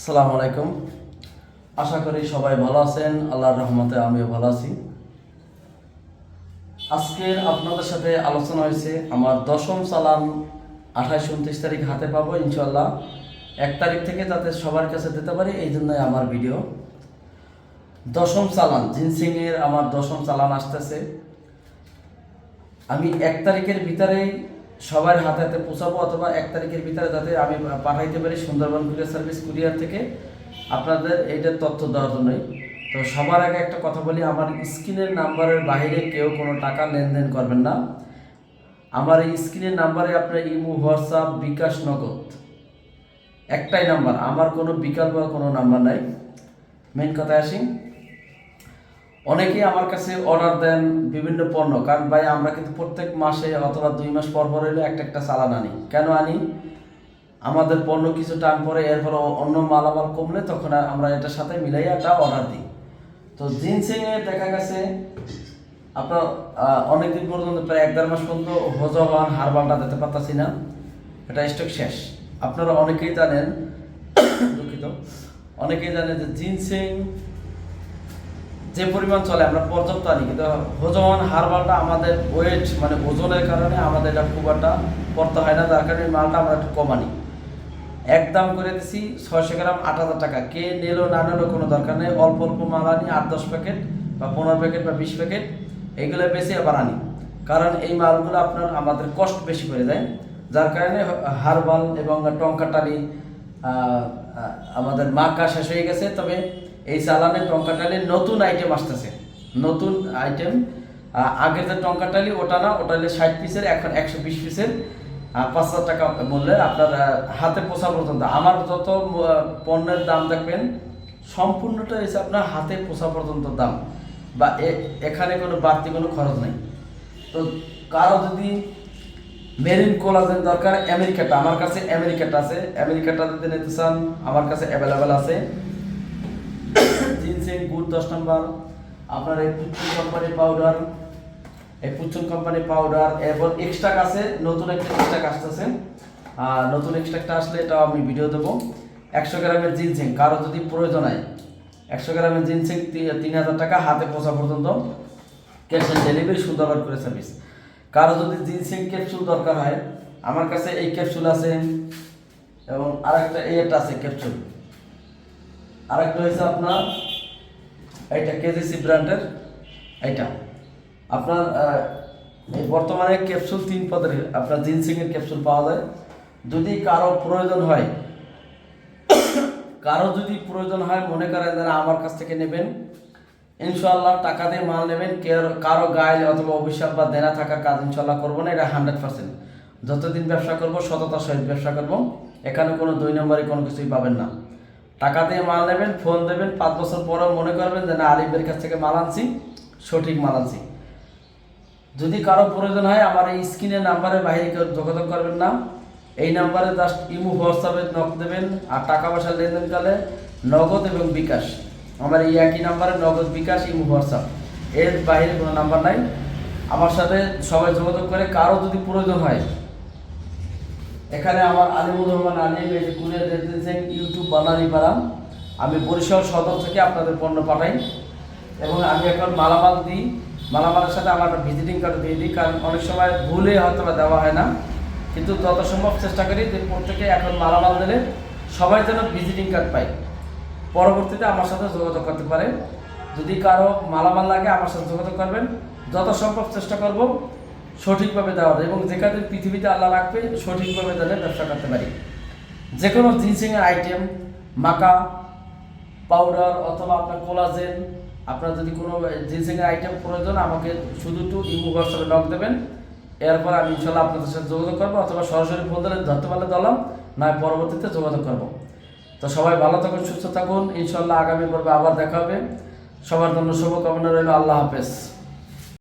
আসসালামু আলাইকুম। আশা করি সবাই ভালো আছেন। আল্লাহর রহমতে আমিও ভালো আছি। আজকের আপনাদের সাথে আলোচনা হয়েছে আমার দশম চালান আঠাশ উনত্রিশ তারিখ হাতে পাবো ইনশাল্লাহ এক তারিখ থেকে যাতে সবার কাছে দিতে পারি, এই জন্যই আমার ভিডিও। দশম চালান জিনসিংয়ের আমার দশম চালান আসতেছে। আমি এক তারিখের ভিতরেই সবার হাতে হাতে পৌঁছাবো অথবা এক তারিখের ভিতরে যাতে আমি পাঠাইতে পারি সুন্দরবন কুরিয়ার সার্ভিস কুরিয়ার থেকে। আপনাদের এইটার তথ্য দেওয়ার জন্যই। তো সবার আগে একটা কথা বলি, আমার স্ক্রিনের নাম্বারের বাইরে কেউ কোনো টাকা লেনদেন করবেন না। আমার এই স্ক্রিনের নাম্বারে আপনার ইমো, হোয়াটসঅ্যাপ, বিকাশ নগদ। একটাই নাম্বার, আমার কোনো বিকল্প কোনো নাম্বার নাই। মেন কথায় আসি। অনেকেই আমার কাছে অর্ডার দেন বিভিন্ন পণ্য। কারণ ভাই, আমরা কিন্তু প্রত্যেক মাসে অথবা দুই মাস পর পর হলে একটা একটা চালান আনি। কেন আনি? আমাদের পণ্য কিছু টাইম পরে এরপর অন্য মালামাল কমলে তখন আমরা এটার সাথে মিলাই একটা অর্ডার দিই। তো জিন্সিংয়ে দেখা গেছে, আপনার অনেকদিন পর্যন্ত, প্রায় এক দেড় মাস পর্যন্ত হজবান হারবালটা দিতে পারতাছি না। এটা স্টক শেষ। আপনারা অনেকেই জানেন, দুঃখিত, অনেকেই জানেন যে জিন্সিং যে পরিমাণ চলে, আমরা পর্যাপ্ত আনি। কিন্তু হজমান হারবালটা আমাদের ওয়েট মানে ওজনের কারণে আমাদের এটা খুব একটা পড়তে হয় না, যার কারণে মালটা আমরা একটু কম আনি। এক দাম করে দিছি ছয়শো গ্রাম, আট হাজার টাকা। কে নিলো, না নিলো, কোনো দরকার নেই। অল্প অল্প মাল আনি, আট, দশ প্যাকেট বা পনেরো প্যাকেট বা বিশ প্যাকেট এইগুলো বেশি আবার আনি। কারণ এই মালগুলো আপনার আমাদের কষ্ট বেশি করে দেয় যার কারণে হারবাল এবং টঙ্কাটালি আমাদের মাকা শেষ হয়ে গেছে। তবে এই চালানে টঙ্কাটালির নতুন আইটেম আসতেছে। নতুন আইটেম আগের যে টঙ্কাটালি, ওটা না, ওটা ষাট পিসের এখন একশো বিশ পিসের পাঁচ হাজার টাকা মূল্যে আপনার হাতে পোষা পর্যন্ত আমার যত পণ্যের দাম দেখবেন, সম্পূর্ণটা হচ্ছে আপনার হাতে পোষা পর্যন্ত দাম। বা এখানে কোনো বাড়তি কোনো খরচ নেই। তো কারও যদি মেরিন কোলাজেন দরকার, আমেরিকাটা, আমার কাছে আমেরিকাটা আছে। আমেরিকাটা যদি নিতে চান, আমার কাছে অ্যাভেলেবেল আছে। জিনসিং গুড দশ নম্বর, আপনার এই পুচুন কোম্পানি পাউডার এই পুচুন কোম্পানি পাউডার এরপর এক্সট্রা আছে, নতুন একটা এক্সট্রা আসতেছে। আর নতুন এক্সট্রাকটা আসলে এটাও আমি ভিডিও দেবো। একশো গ্রামের জিনসিং কারও যদি প্রয়োজন হয়, একশো গ্রামের জিনসিং তিন হাজার টাকা হাতে পৌঁছা পর্যন্ত ক্যাশ অন ডেলিভারি সুন্দরবার করে সার্ভিস কারও যদি জিনসিং ক্যাপসুল দরকার হয়, আমার কাছে এই ক্যাপসুল আছে এবং আরেকটা এটা আছে ক্যাপসুল আরেকটা হয়েছে আপনার এইটা কেজিসি ব্র্যান্ডের এইটা। আপনার বর্তমানে ক্যাপসুল তিন পদের, আপনার জিনসিংয়ের ক্যাপসুল পাওয়া যায়। যদি কারও প্রয়োজন হয়, কারও যদি প্রয়োজন হয়, মনে করেন যারা আমার কাছ থেকে নেবেন ইনশাল্লাহ টাকা দিয়ে মাল নেবেন কারও গায়ে অথবা অভিশাপ বা দেনা থাকার কাজ ইনশাল্লাহ করব না, এটা হান্ড্রেড পার্সেন্ট। যতদিন ব্যবসা করব, সততার সহিত ব্যবসা করব। এখানে কোনো দুই নম্বরে কোনো কিছুই পাবেন না। টাকা দিয়ে মাল নেবেন ফোন দেবেন, পাঁচ বছর পরেও মনে করবেন যে না আলিফের কাছ থেকে মাল আনছি, সঠিক মাল আনছি। যদি কারও প্রয়োজন হয়, আমার এই স্ক্রিনের নাম্বারে বাইরে কেউ যোগাযোগ করবেন না। এই নাম্বারে জাস্ট ইমো হোয়াটসঅ্যাপে নক দেবেন, আর টাকা পয়সা লেনদেন করলে নগদ এবং বিকাশ। আমার এই একই নাম্বারে নগদ, বিকাশ, ইমো হোয়াটসঅ্যাপ এর বাইরে কোনো নাম্বার নাই। আমার সাথে সবাই যোগাযোগ করে, কারও যদি প্রয়োজন হয় এখানে আমার আলিমুর রহমান আলিম এই যে কুরিয়ার এজেন্সি ইউটিউব বানানি পারাম আমি বরিশাল সদর থেকে আপনাদের পণ্য পাঠাই। এবং আমি এখন মালামাল দিই। মালামালের সাথে আমার একটা ভিজিটিং কার্ড দিয়ে দিই, কারণ অনেক সময় ভুলে হয়তো দেওয়া হয় না। কিন্তু যত সম্ভব চেষ্টা করি যে প্রত্যেকে এখন মালামাল দিলে সবাই যেন ভিজিটিং কার্ড পায়। পরবর্তীতে আমার সাথে যোগাযোগ করতে পারে। যদি কারও মালামাল লাগে, আমার সাথে যোগাযোগ করবেন। যত সম্ভব চেষ্টা করব। সঠিকভাবে দেওয়ার এবং যেখানে পৃথিবীতে আল্লাহ রাখবে, সঠিকভাবে তাদের ব্যবসা করতে পারি। যে কোনো জিনসিংয়ের আইটেম মাকা পাউডার অথবা আপনার কোলাজেন আপনার যদি কোনো জিনসিংয়ের আইটেম প্রয়োজন, আমাকে শুধু একটু ইমো হোয়াটসঅ্যাপে নক দেবেন। এরপর আমি ইনশাল্লাহ আপনাদের সাথে যোগাযোগ করব অথবা সরাসরি ফোন দিলে ধরতে পারলে দলাম না পরবর্তীতে যোগাযোগ করব। তো সবাই ভালো থাকুন, সুস্থ থাকুন। ইনশাল্লাহ আগামী পর্বে আবার দেখা হবে। সবার জন্য শুভকামনা রইল, আল্লাহ হাফেজ।